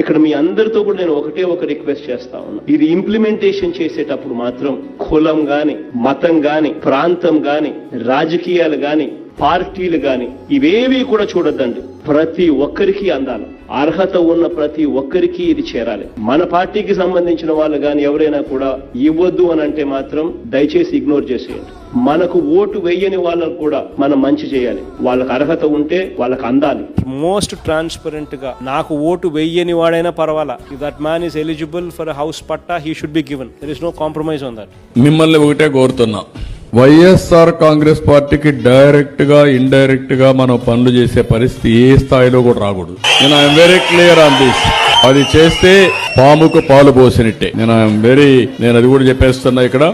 ఇక్కడ మీ అందరితో కూడా నేను ఒకటే ఒక రిక్వెస్ట్ చేస్తా ఉన్నా. ఇది ఇంప్లిమెంటేషన్ చేసేటప్పుడు మాత్రం కులం గాని మతం గాని ప్రాంతం గాని రాజకీయాలు గాని పార్టీలు గాని ఇవేవి కూడా చూడొద్దండి. ప్రతి ఒక్కరికి అందాలి. అర్హత ఉన్న ప్రతి ఒక్కరికి ఇది చేరాలి. మన పార్టీకి సంబంధించిన వాళ్ళు గాని ఎవరైనా కూడా ఇవ్వద్దు అని అంటే మాత్రం దయచేసి ఇగ్నోర్ చేసేయండి. మనకు ఓటు వేయని వాళ్ళకు కూడా మనం మంచి చేయాలి. వాళ్ళకి అర్హత ఉంటే వాళ్ళకి అందాలి. మోస్ట్ ట్రాన్స్పరెంట్గా నాకు ఓటు వెయ్యని వాడైనా పర్వాలా. That man is eligible for house patta he should be given there is no compromise on that మిమ్మల్ని ఒకటే కోరుతున్నా. వైఎస్ఆర్ కాంగ్రెస్ పార్టీకి డైరెక్ట్గా ఇండైరెక్ట్గా మనం పనులు చేసే పరిస్థితి ఏ స్థాయిలో కూడా రాకూడదు. నేను I'm very clear on this అది చేస్తే పాముకు పాలు పోసినట్టే. నేను ఐఎమ్ వెరీ నేను అది కూడా చెప్పేస్తున్నా ఇక్కడ.